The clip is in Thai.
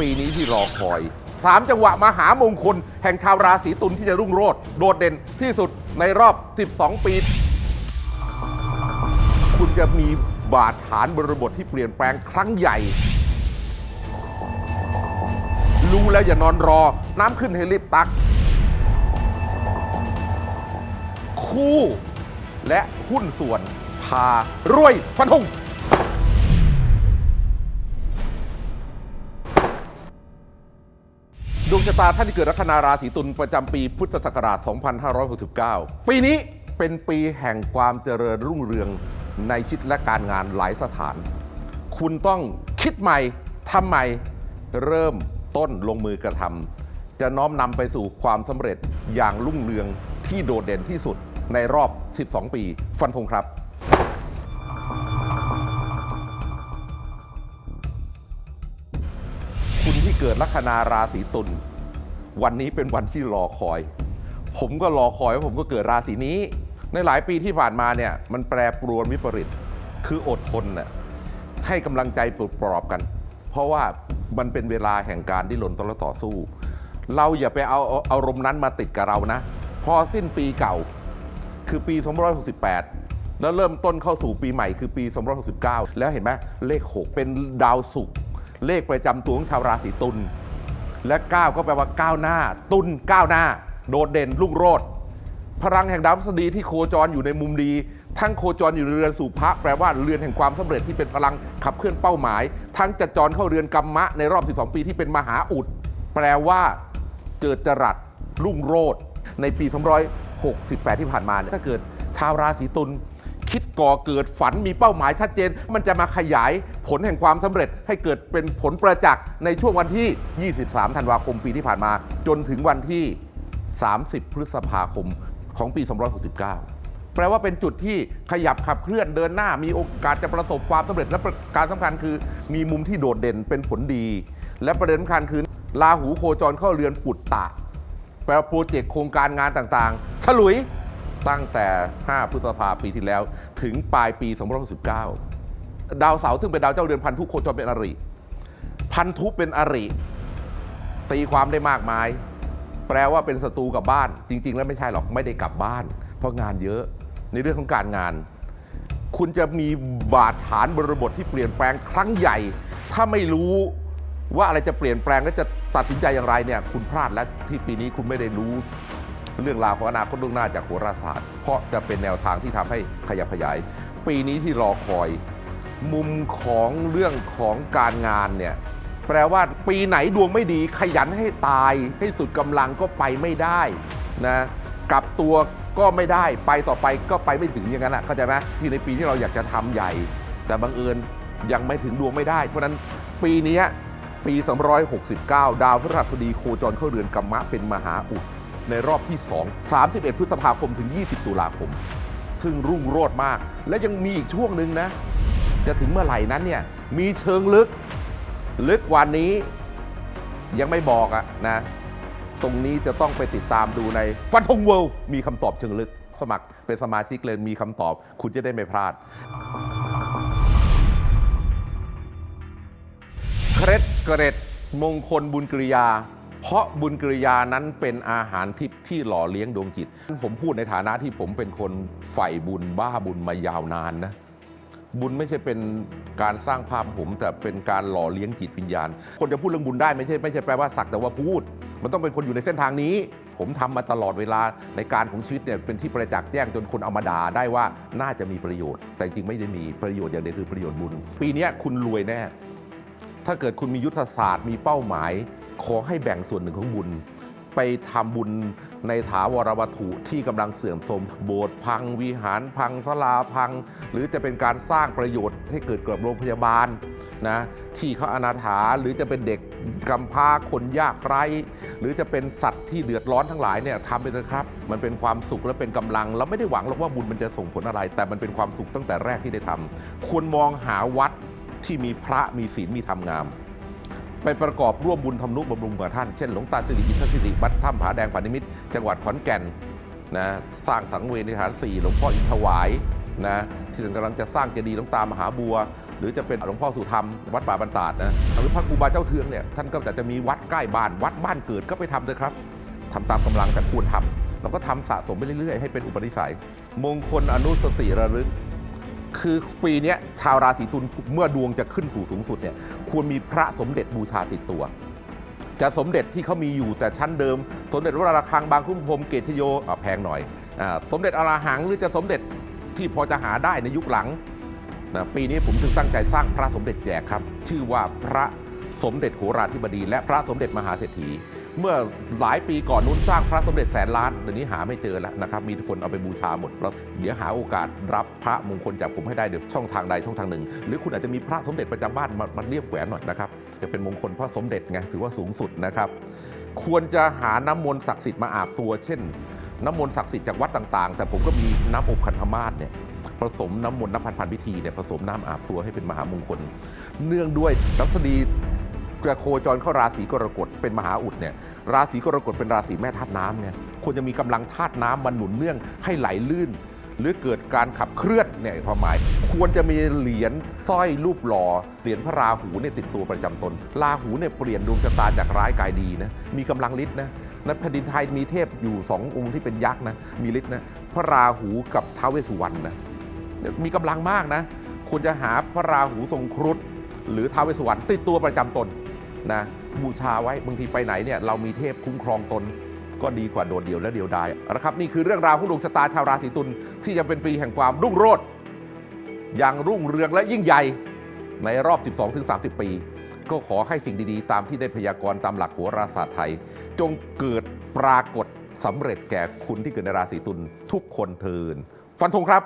ปีนี้ที่รอคอยสามจังหวะมหามงคล แห่งชาวราศีตุลที่จะรุ่งโรจน์โดดเด่นที่สุดในรอบ 12 ปี คุณจะมีบาดฐานบริบทที่เปลี่ยนแปลงครั้งใหญ่ รู้แล้วอย่านอนรอ น้ำขึ้นให้รีบตัก คู่ และหุ้นส่วนพารวยฟันธง วงชะตาท่านที่เกิดลัคนาราศีตุลประจำปีพุทธศักราช 2569 ปีนี้เป็นปีแห่งความเจริญรุ่งเรืองในชีวิตและการงานหลายสถาน คุณต้องคิดใหม่ทำใหม่เริ่มต้นลงมือกระทำจะน้อมนำไปสู่ความสำเร็จอย่างรุ่งเรืองที่โดดเด่นที่สุดในรอบ 12 ปี ฟันธงครับ เกิดลัคนาราศีตุลวันนี้เป็นวันที่รอคอย ผมก็รอคอยว่าผมก็เกิดราศีนี้ ในหลายปีที่ผ่านมาเนี่ยมันแปรปรวนวิปริต คืออดทนน่ะให้กำลังใจปลุกปลอบกัน เพราะว่ามันเป็นเวลาแห่งการดิ้นรนต่อสู้ เราอย่าไปเอาอารมณ์นั้นมาติดกับเรานะ พอสิ้นปีเก่าคือปี 268 แล้วเริ่มต้นเข้าสู่ปีใหม่คือปี 269 แล้วเห็นไหมเลข 6 เป็นดาวศุกร์ เลขประจำตัวของชาวราศีตุลและ 9 ก็แปลว่าก้าวหน้า ตุลก้าวหน้า โดดเด่นรุ่งโรจน์พลังแห่งดาวพฤษฎีที่โคจรอยู่ในมุมดี ทั้งโคจรอยู่ในเรือนสู่พระแปลว่าเรือนแห่งความสำเร็จที่เป็นพลังขับเคลื่อนเป้าหมาย ทั้งจะจรเข้าเรือนกรรมะในรอบ 12 ปีที่เป็นมหาอุด แปลว่าเจิดจรัสรุ่งโรจน์ในปี268 ที่ผ่านมาเนี่ยถ้าเกิดชาวราศีตุล คิดก่อเกิดฝันมีเป้าหมายชัดเจน มันจะมาขยายผลแห่งความสำเร็จให้เกิดเป็นผลประจักษ์ในช่วงวันที่ 23 ธันวาคมปีที่ผ่านมา จนถึงวันที่ 30 พฤษภาคมของปี 269แปลว่าเป็นจุดที่ขยับขับเคลื่อนเดินหน้า มีโอกาสจะประสบความสำเร็จและประการสำคัญคือ มีมุมที่โดดเด่นเป็นผลดี และประเด็นสำคัญคือราหูโคจรเข้าเรือนปุตตะ แปลว่าโปรเจกต์โครงการงานต่างๆ ฉลุย ตั้งแต่ 5 พฤษภาปีที่แล้ว ถึงปลายปี2019ดาวเสาร์ซึ่งเป็นดาวเจ้าเรือนพันธุโคจรเป็นอริ พันธุเป็นอริ ตีความได้มากมาย แปลว่าเป็นศัตรูกับบ้าน จริง ๆ แล้วไม่ใช่หรอกไม่ได้กลับบ้าน เพราะงานเยอะในเรื่องของการงาน คุณจะมีบาดฐานบริบทที่เปลี่ยนแปลงครั้งใหญ่ ถ้าไม่รู้ว่าอะไรจะเปลี่ยนแปลงและจะตัดสินใจอย่างไรเนี่ย คุณพลาดและที่ปีนี้คุณไม่ได้รู้ เรื่องราวของอนาคตล่วงหน้าจากโหราศาสตร์ เพราะจะเป็นแนวทางที่ทำให้ขยับขยาย ปีนี้ที่รอคอย มุมของเรื่องของการงานเนี่ยแปลว่าปีไหนดวงไม่ดีขยันให้ตาย ให้สุดกำลังก็ไปไม่ได้นะกลับตัวก็ไม่ได้ไปต่อไปก็ไปไม่ถึงอย่างนั้นอะเข้าใจไหมที่ในปีที่เราอยากจะทำใหญ่ แต่บังเอิญยังไม่ถึงดวงไม่ได้ เพราะนั้นปีนี้ยปี 269 ดาวพฤหัสบดีโคจรเข้าเรือนกรรมะเป็นมหาอุด ในรอบที่ 2 31 พฤษภาคมถึง 20 ตุลาคม ซึ่งรุ่งโรจน์มาก และยังมีอีกช่วงหนึ่งนะ จะถึงเมื่อไหร่นั้นเนี่ยมีเชิงลึกลึกกว่านี้ยังไม่บอกอะนะ ตรงนี้จะต้องไปติดตามดูในฟันธงเวิลด์มีคำตอบเชิงลึก สมัครเป็นสมาชิกเลยมีคำตอบ คุณจะได้ไม่พลาดเคล็ดเกร็ดมงคลบุญกริยา เพราะบุญกริยานั้นเป็นอาหารทิพย์ที่หล่อเลี้ยงดวงจิต ผมพูดในฐานะที่ผมเป็นคนใฝ่บุญบ้าบุญมายาวนานนะ บุญไม่ใช่เป็นการสร้างภาพผม แต่เป็นการหล่อเลี้ยงจิตวิญญาณ คนจะพูดเรื่องบุญได้ไม่ใช่ไม่ใช่แปลว่าสักแต่ว่าพูด มันต้องเป็นคนอยู่ในเส้นทางนี้ ผมทำมาตลอดเวลาในการของชีวิตเนี่ยเป็นที่ประจักษ์แจ้งจนคนเอามาด่าได้ว่าน่าจะมีประโยชน์ แต่จริงไม่ได้มีประโยชน์อย่างเดียวคือประโยชน์บุญ ปีนี้คุณรวยแน่ ถ้าเกิดคุณมียุทธศาสตร์มีเป้าหมาย ขอให้แบ่งส่วนหนึ่งของบุญ ไปทำบุญในถาวรวัตถุที่กำลังเสื่อมโทรมโบสถ์พังวิหารพังศาลาพัง หรือจะเป็นการสร้างประโยชน์ให้เกิดเกับโรงพยาบาลนะที่เขาอนาถาหรือจะเป็นเด็กกำพร้าคนยากไร้ หรือจะเป็นสัตว์ที่เดือดร้อนทั้งหลายเนี่ยทำไปเถอะครับ มันเป็นความสุขและเป็นกำลัง เราไม่ได้หวังหรอกว่าบุญมันจะส่งผลอะไร แต่มันเป็นความสุขตั้งแต่แรกที่ได้ทำควรมองหาวัดที่มีพระมีศีลมีธรรมงาม ไปประกอบร่วมบุญทำนุบำรุงกับท่าน เช่นหลวงตาสิริอินทสิริวัดถ้ำผาแดงปานิมิตรจังหวัดขอนแก่นนะสร้างสังเวยในฐานสี่หลวงพ่ออินทวายนะที่กำลังจะสร้างเจดีย์หลวงตามหาบัว หรือจะเป็นหลวงพ่อสุธรรม วัดป่าบรรดาดนะหรือพระครูบาเจ้าเทืองเนี่ยท่านก็จะมีวัดใกล้บ้านวัดบ้านเกิดก็ไปทำเลยครับทำตามกำลังแต่ควรทำเราก็ทำสะสมไปเรื่อยๆ ให้เป็นอุปนิสัย มงคลอนุสติระลึก คือปีนี้ชาวราศีตุลเมื่อดวงจะขึ้นสู่สูงสุดเนี่ยควรมีพระสมเด็จบูชาติดตัว จะสมเด็จที่เขามีอยู่แต่ชั้นเดิม สมเด็จวราระฆังบางคุ้มพรมเกตโยแพงหน่อยอสมเด็จอราหังหรือจะสมเด็จที่พอจะหาได้ในยุคหลังนะปีนี้ผมถึงตั้งใจสร้างพระสมเด็จแจกครับ ชื่อว่าพระสมเด็จโหราธิบดี และพระสมเด็จมหาเศรษฐี เมื่อหลายปีก่อนนู้นสร้างพระสมเด็จแสนล้านเดี๋ยวนี้หาไม่เจอแล้วนะครับ มีคนเอาไปบูชาหมดแล้วเดี๋ยวหาโอกาสรับพระมงคลจากผมให้ได้เดี๋ยวช่องทางใดช่องทางหนึ่ง หรือคุณอาจจะมีพระสมเด็จประจำบ้านมามาเรียบแขวนหน่อยนะครับจะเป็นมงคลพระสมเด็จไงถือว่าสูงสุดนะครับ ควรจะหาน้ำมนต์ศักดิ์สิทธิ์มาอาบตัว เช่น น้ำมนต์ศักดิ์สิทธิ์จากวัดต่างๆ แต่ผมก็มีน้ำอบคันธมาศเนี่ยผสมน้ำมนต์น้ำพันพันพิธีเนี่ยผสมน้ำอาบตัวให้เป็นมหามงคล เนื่องด้วยลัษฎี จะโคจรเข้าราศีกรกฎเป็นมหาอุดเนี่ยราศีกรกฎเป็นราศีแม่ธาตุน้ำเนี่ยควรจะมีกำลังธาตุน้ำมาหนุนเนื่องให้ไหลลื่น หรือเกิดการขับเคลื่อนเนี่ยความหมาย ควรจะมีเหรียญสร้อยรูปหล่อเหรียญพระราหูเนี่ยติดตัวประจำตน ราหูเนี่ยเปลี่ยนดวงชะตาจากร้ายกลายดีนะมีกำลังฤทธิ์นะในแผ่นดินไทยมีเทพอยู่สององค์ที่เป็นยักษ์นะมีฤทธิ์นะพระราหูกับท้าวเวสสุวรรณนะมีกำลังมากนะควรจะหาพระราหูทรงครุฑหรือท้าวเวสสุวรรณติดตัวประจำตน นะบูชาไว้บางทีไปไหนเนี่ยเรามีเทพคุ้มครองตนก็ดีกว่าโดดเดี่ยวและเดียวดายเอาละครับนี่คือเรื่องราวของดวงชะตาชาวราศีตุลที่จะเป็นปีแห่งความรุ่งโรจน์อย่างรุ่งเรืองและยิ่งใหญ่ในรอบ 12-30 ปี ก็ขอให้สิ่งดีๆ ตามที่ได้พยากรณ์ตามหลักโหราศาสตร์ไทย จงเกิดปรากฏสำเร็จแก่คุณที่เกิดในราศีตุลทุกคนเทินฟันธงครับ